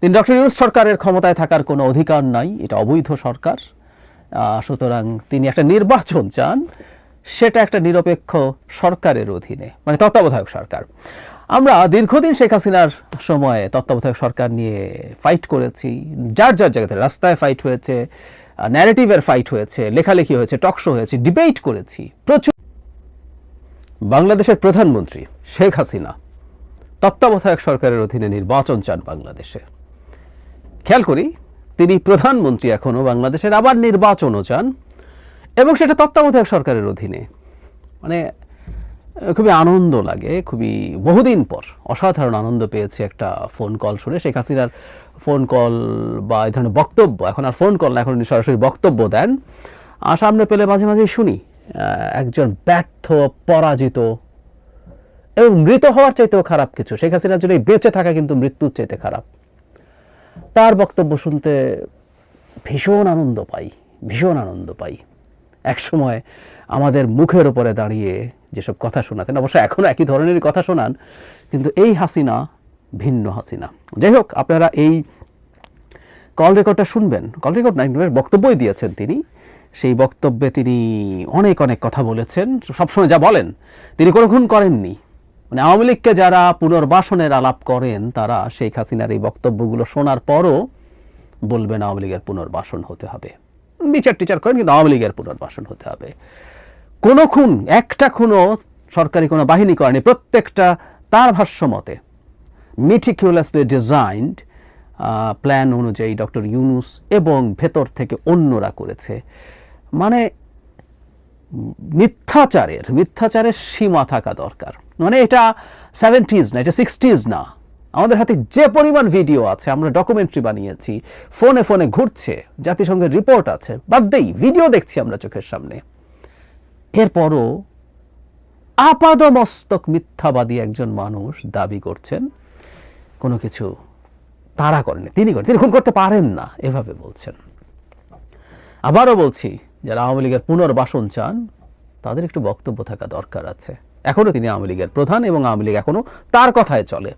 তিনি ডক্টর ইউনুস সরকারের ক্ষমতায় থাকার কোনো অধিকার নাই, এটা অবৈধ সরকার। সুতরাং তিনি একটা নির্বাচন চান, সেটা একটা নিরপেক্ষ সরকারের অধীনে মানে তত্ত্বাবধায়ক সরকার। আমরা দীর্ঘদিন শেখ হাসিনার সময়ে তত্ত্বাবধায়ক সরকার নিয়ে ফাইট করেছি, যার যার জায়গাতে রাস্তায় ফাইট হয়েছে ন্যারেটিভের ফাইট হয়েছে, লেখালেখি হয়েছে টকশো হয়েছে ডিবেট করেছি, প্রচুর। বাংলাদেশের প্রধানমন্ত্রী শেখ হাসিনা তত্ত্বাবধায়ক সরকারের অধীনে নির্বাচন চান বাংলাদেশে। খেয়াল করি, তিনি প্রধানমন্ত্রী এখনও বাংলাদেশের, আবার নির্বাচনও চান এবং সেটা তত্ত্বাবধায়ক সরকারের অধীনে। মানে খুবই আনন্দ লাগে, খুবই বহুদিন পর অসাধারণ আনন্দ পেয়েছি একটা ফোন কল শুনে। শেখ হাসিনার ফোন কল বা এই ধরনের বক্তব্য, এখন আর ফোন কল না, এখন সরাসরি বক্তব্য দেন। আর সামনে পেলে মাঝে মাঝে শুনি একজন ব্যর্থ, পরাজিত এবং মৃত হওয়ার চাইতেও খারাপ কিছু। শেখ হাসিনার জন্য বেঁচে থাকা কিন্তু মৃত্যুর চাইতে খারাপ। তার বক্তব্য শুনতে ভীষণ আনন্দ পাই, ভীষণ আনন্দ পাই। এক সময় আমাদের মুখের ওপরে দাঁড়িয়ে যেসব কথা শোনাতেন, অবশ্য এখনও একই ধরনেরই কথা শোনান, কিন্তু এই হাসিনা ভিন্ন হাসিনা। যাই হোক, আপনারা এই কল রেকর্ডটা শুনবেন। কল রেকর্ড নাই বক্তব্যই দিয়েছেন তিনি। সেই বক্তব্যে তিনি অনেক অনেক কথা বলেছেন। সবসময় যা বলেন, তিনি কোনো খুন করেননি। মানে আওয়ামী লীগকে যারা পুনর্বাসনের আলাপ করেন, তারা শেখ হাসিনার এই বক্তব্যগুলো শোনার পরও বলবেন আওয়ামী লীগের পুনর্বাসন হতে হবে। বিচার টিচার করেন কিন্তু আওয়ামী লীগের পুনর্বাসন হতে হবে। কোনো খুন, একটা খুনও সরকারি কোনো বাহিনী করেনি, প্রত্যেকটা তার ভাষ্য মতে। মিটিকুলাসলি ডিজাইনড প্ল্যান অনুযায়ী ডক্টর ইউনুস এবং ভেতর থেকে অন্যরা করেছে। মানে মিথ্যাচারের মিথ্যাচারের সীমা থাকা দরকার। মানে এটা সেভেন্টিজ না, এটা সিক্সটিজ না। আমাদের হাতে যে পরিমাণ ভিডিও আছে, আমরা ডকুমেন্টারি বানিয়েছি ফোনে ফোনে ঘুরছে, জাতিসংঘের রিপোর্ট আছে, বাদ দেই ভিডিও দেখছি আমরা চোখের সামনে। এরপরও আপাদমস্তক মিথ্যাবাদী একজন মানুষ দাবি করছেন, কোনো কিছু তারা করেনি, তিনি করেন, তিনি খুন করতে পারেন না, এভাবে বলছেন। আবারও বলছি যারা আওয়ামী লীগের পুনর্বাসন চান, তাদের একটু বক্তব্য থাকা দরকার আছে। এখনও তিনি আওয়ামী লীগের প্রধান এবং আওয়ামী লীগ এখনও তার কথায় চলে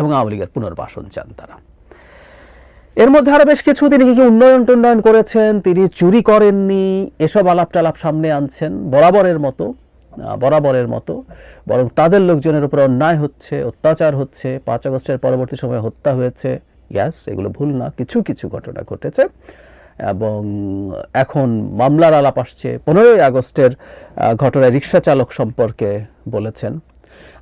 এবং আওয়ামী লীগের পুনর্বাসন চান তারা। এর মধ্যে আরও বেশ কিছু, তিনি কি উন্নয়ন টুন্নয়ন করেছেন, তিনি চুরি করেননি, এসব আলাপ টালাপ সামনে আনছেন, বরাবরের মতো বরাবরের মতো, বরং তাদের লোকজনের উপর অন্যায় হচ্ছে, অত্যাচার হচ্ছে, পাঁচ আগস্টের পরবর্তী সময়ে হত্যা হয়েছে। ইয়াস, এগুলো ভুল না, কিছু কিছু ঘটনা ঘটেছে। এবং এখন মামলার আলাপ আসছে। পনেরোই আগস্টের ঘটনায় রিক্সা চালক সম্পর্কে বলেছেন।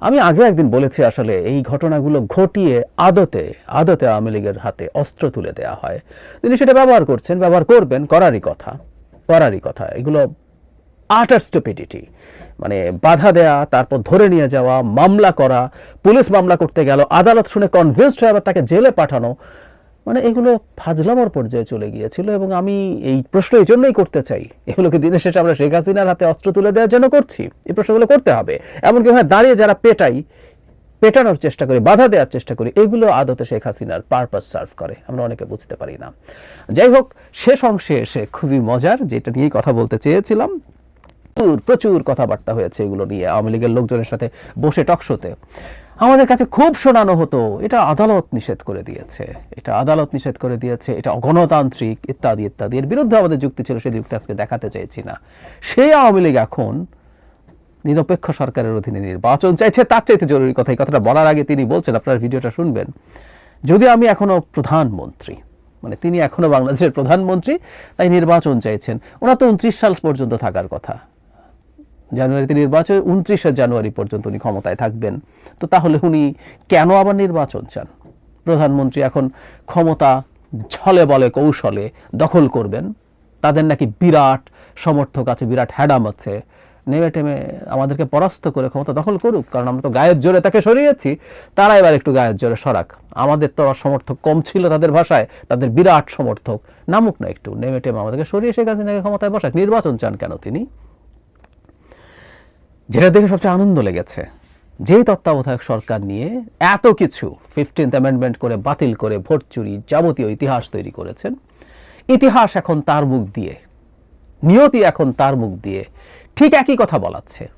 আমি আগে একদিন বলেছি আসলে এই ঘটনাগুলো ঘটিয়ে আদতে আদতে আওয়ামী লীগের হাতে অস্ত্র তুলে দেওয়া হয়। তিনি সেটা ব্যবহার করছেন, ব্যবহার করবেন, করারই কথা করারই কথা। এগুলো আটার স্টুপিডিটি মানে বাধা দেয়া, তারপর ধরে নিয়ে যাওয়া, মামলা করা, পুলিশ মামলা করতে গেল, আদালত শুনে কনভিন্সড হয়ে আবার তাকে জেলে পাঠানো মানে এগুলো ফাজলামর পর্যায়ে চলে গিয়েছিল এবং আমি এই প্রশ্ন এই জন্যই করতে চাই। এগুলোকে দিনের শেষে আমরা শেখ হাসিনার হাতে অস্ত্র তুলে দেওয়ার জন্য করছি। এই প্রশ্নগুলো করতে হবে। এমনকি ওখানে দাঁড়িয়ে যারা পেটাই, পেটানোর চেষ্টা করি, বাধা দেওয়ার চেষ্টা করি, এগুলো আদতে শেখ হাসিনার পারপাস সার্ভ করে। আমরা অনেকে বুঝতে পারি না। যাই হোক, শেষ অংশে এসে খুবই মজার যেটা নিয়েই কথা বলতে চেয়েছিলাম। প্রচুর প্রচুর কথাবার্তা হয়েছে এগুলো নিয়ে। আওয়ামী লীগের লোকজনের সাথে বসে টকশোতে আমাদের কাছে খুব শোনানো হতো, এটা আদালত নিষেধ করে দিয়েছে। এটা আদালত নিষেধ করে দিয়েছে, এটা অগণতান্ত্রিক ইত্যাদি ইত্যাদি। এর বিরুদ্ধে আমাদের যুক্তি ছিল, সেই যুক্তি আজকে দেখাতে চাইছি না। সেই আওয়ামী লীগ এখন নিরপেক্ষ সরকারের অধীনে নির্বাচন চাইছে, তার চাইতে জরুরি কথা, এই কথাটা বলার আগে তিনি বলছেন, আপনার ভিডিওটা শুনবেন। যদি আমি এখনও প্রধানমন্ত্রী মানে তিনি এখনও বাংলাদেশের প্রধানমন্ত্রী, তাই নির্বাচন চাইছেন, ওনার তো উনত্রিশ সাল পর্যন্ত থাকার কথা। জানুয়ারিতে নির্বাচন, উনত্রিশে জানুয়ারি পর্যন্ত উনি ক্ষমতায় থাকবেন। তো তাহলে উনি কেন আবার নির্বাচন চান? প্রধানমন্ত্রী এখন ক্ষমতা ছলে বলে, কৌশলে দখল করবেন। তাদের নাকি বিরাট সমর্থক আছে, বিরাট হ্যাডাম আছে। নেমে টেমে আমাদেরকে পরাস্ত করে ক্ষমতা দখল করুক, কারণ আমরা তো গায়ের জোরে তাকে সরিয়েছি। তারা এবার একটু গায়ের জোরে সরাক। আমাদের তো সমর্থক কম ছিল তাদের ভাষায়, তাদের বিরাট সমর্থক। নামুক না একটু, নেমে টেমে আমাদেরকে সরিয়ে শেখ হাসিনাকে ক্ষমতায় বসাক। নির্বাচন চান কেন তিনি? যেটা দেখে সবচেয়ে আনন্দ লেগেছে যে তত্ত্বাবধায়ক সরকার নিয়ে এত কিছু ফিফটিন্থ অ্যামেন্ডমেন্ট করে বাতিল করে ভোট চুরি যাবতীয় ইতিহাস তৈরি করেছেন, ইতিহাস এখন তার মুখ দিয়ে, নিয়তি এখন তার মুখ দিয়ে ঠিক একই কথা বলাচ্ছে।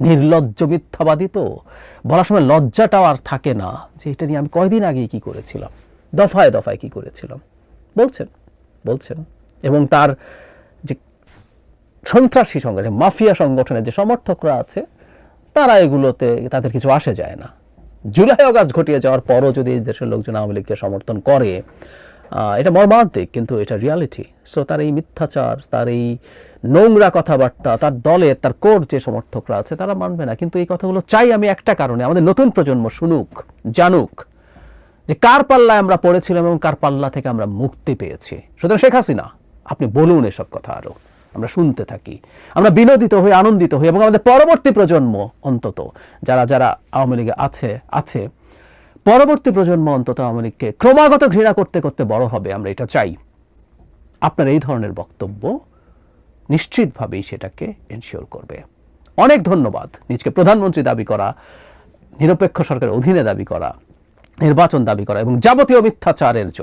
নির্লজ্জ মিথ্যাবাদী তো, বলার সময় লজ্জাটাও আর থাকে না যে এটা নিয়ে আমি কয়দিন আগে কি করেছিলাম, দফায় দফায় কি করেছিলাম। বলছেন বলছেন। এবং তার সন্ত্রাসী সংগঠন মাফিয়া সংগঠনের যে সমর্থকরা আছে, তারা এগুলোতে, তাদের কিছু আসে যায় না। জুলাই অগাস্ট ঘটিয়ে যাওয়ার পরও যদি দেশের লোকজন আওয়ামী লীগকে সমর্থন করে এটা মর্মান্তিক, কিন্তু এটা রিয়ালিটি সো তার এই মিথ্যাচার, তার এই নোংরা কথাবার্তা, তার দলের তার কোর যে সমর্থকরা আছে, তারা মানবে না। কিন্তু এই কথাগুলো চাই আমি একটা কারণে, আমাদের নতুন প্রজন্ম শুনুক, জানুক, যে কার পাল্লায় আমরা পড়েছিলাম এবং কার পাল্লা থেকে আমরা মুক্তি পেয়েছি। সুতরাং শেখ হাসিনা, আপনি বলুন এসব কথা আরও। আমরা শুনতে থাকি। আমরা বিনোদিত হই, আনন্দিত হই এবং আমাদের পরবর্তী প্রজন্ম অন্তত, যারা যারা আওয়ামী লীগে আছে আছে, পরবর্তী প্রজন্ম অন্তত আওয়ামী লীগকে ক্রমাগত ঘৃণা করতে করতে বড় হবে, আমরা এটা চাই। আপনার এই ধরনের বক্তব্য নিশ্চিতভাবেই সেটাকে এনশিওর করবে। অনেক ধন্যবাদ। নিজকে প্রধানমন্ত্রী দাবি করা, নিরপেক্ষ সরকারের অধীনে দাবি করা, নির্বাচন দাবি করা এবং যাবতীয় মিথ্যাচারের জন্য।